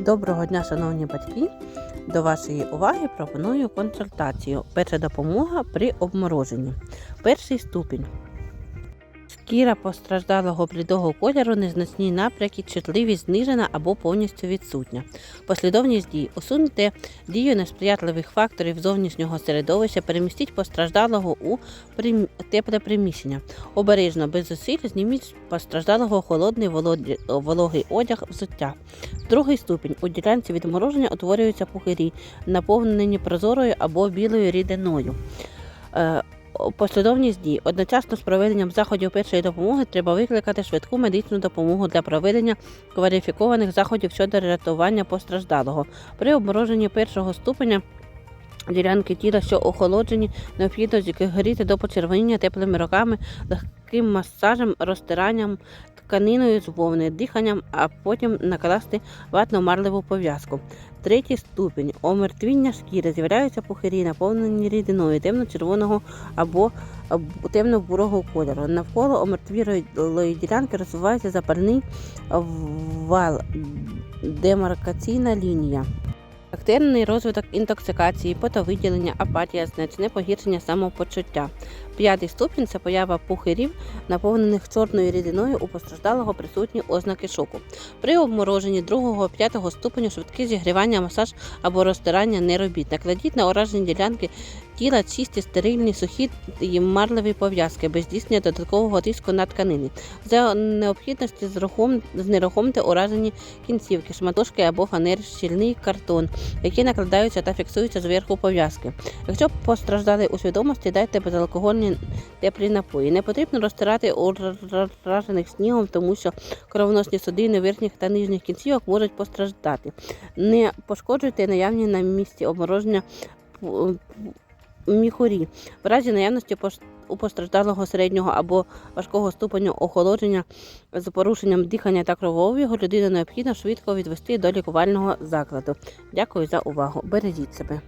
Доброго дня, шановні батьки! До вашої уваги пропоную консультацію. Перша допомога при обмороженні. Перший ступінь. Шкіра постраждалого блідого кольору, незначні напряки, чутливість знижена або повністю відсутня. Послідовність дій. Усуньте дію несприятливих факторів зовнішнього середовища, перемістіть постраждалого у тепле приміщення. Обережно, без зусиль, зніміть постраждалого холодний вологий одяг взуття. Другий ступінь. У ділянці відмороження утворюються пухирі, наповнені прозорою або білою рідиною. Послідовність дій. Одночасно з проведенням заходів першої допомоги треба викликати швидку медичну допомогу для проведення кваліфікованих заходів щодо рятування постраждалого. При обмороженні першого ступеня ділянки тіла, що охолоджені, необхідно зігріти до почервоніння теплими руками, легким масажем, розтиранням тканиною з вовни, диханням, а потім накласти ватно-марливу пов'язку. Третій ступінь омертвіння шкіри з'являються пухирі, наповнені рідиною темно-червоного або темно-бурого кольору. Навколо омертвілої ділянки розвивається запальний вал, демаркаційна лінія. Активний розвиток інтоксикації, потовиділення, апатія, значне погіршення самопочуття. П'ятий ступінь це поява пухирів, наповнених чорною рідиною у постраждалого присутні ознаки шоку. При обмороженні другого п'ятого ступеню швидке зігрівання, масаж або розтирання не робіть. Накладіть на уражені ділянки тіла чисті, стерильні, сухі і марливі пов'язки без здійснення додаткового тиску на тканини. За необхідності знерухомте уражені кінцівки, шматушки або фанер, щільний картон, які накладаються та фіксуються зверху пов'язки. Якщо постраждали у свідомості, дайте безалкогольні теплі напої. Не потрібно розтирати уражених снігом, тому що кровоносні судини верхніх та нижніх кінцівок можуть постраждати. Не пошкоджуйте наявні на місці обмороження міхурі. В разі наявності у постраждалого середнього або важкого ступеню охолодження з порушенням дихання та кровообігу людину необхідно швидко відвести до лікувального закладу. Дякую за увагу. Бережіть себе.